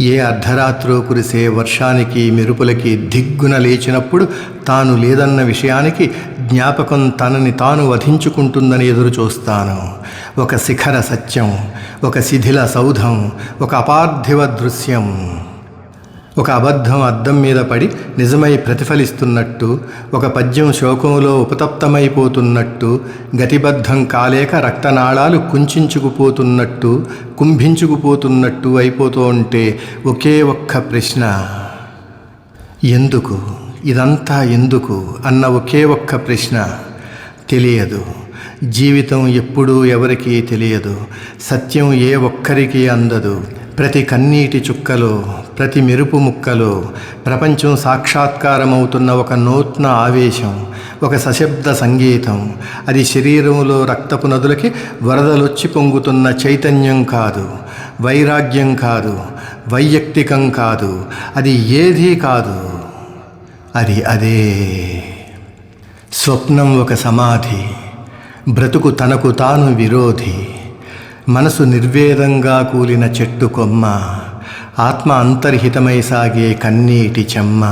ఏ అర్ధరాత్రో కురిసే వర్షానికి మెరుపులకి దిగ్గున లేచినప్పుడు తాను లేదన్న విషయానికి జ్ఞాపకం తనని తాను వధించుకుంటుందని ఎదురు చూస్తాను. ఒక శిఖర సత్యం ఒక శిథిల సౌధం ఒక అపార్థివ దృశ్యం. ఒక అబద్ధం అద్దం మీద పడి నిజమై ప్రతిఫలిస్తున్నట్టు ఒక పద్యం శోకంలో ఉపతప్తమైపోతున్నట్టు గతిబద్ధం కాలేక రక్తనాళాలు కుంచుకుపోతున్నట్టు కుంభించుకుపోతున్నట్టు అయిపోతూ ఉంటే ఒకే ఒక్క ప్రశ్న. ఎందుకు? ఇదంతా ఎందుకు? అన్న ఒకే ఒక్క ప్రశ్న. తెలియదు. జీవితం ఎప్పుడూ ఎవరికీ తెలియదు. సత్యం ఏ ఒక్కరికి అందదు. ప్రతి కన్నీటి చుక్కలో ప్రతి మెరుపు ముక్కలో ప్రపంచం సాక్షాత్కారమవుతున్న ఒక నూత్న ఆవేశం ఒక సశబ్ద సంగీతం. అది శరీరంలో రక్తపు నదులకి వరదలొచ్చి పొంగుతున్న చైతన్యం కాదు వైరాగ్యం కాదు వైయక్తికం కాదు అది ఏదీ కాదు అది అదే. స్వప్నం ఒక సమాధి బ్రతుకు తనకు తాను విరోధి. మనసు నిర్వేదంగా కూలిన చెట్టు కొమ్మ ఆత్మ అంతర్హితమై సాగే కన్నీటి చెమ్మ.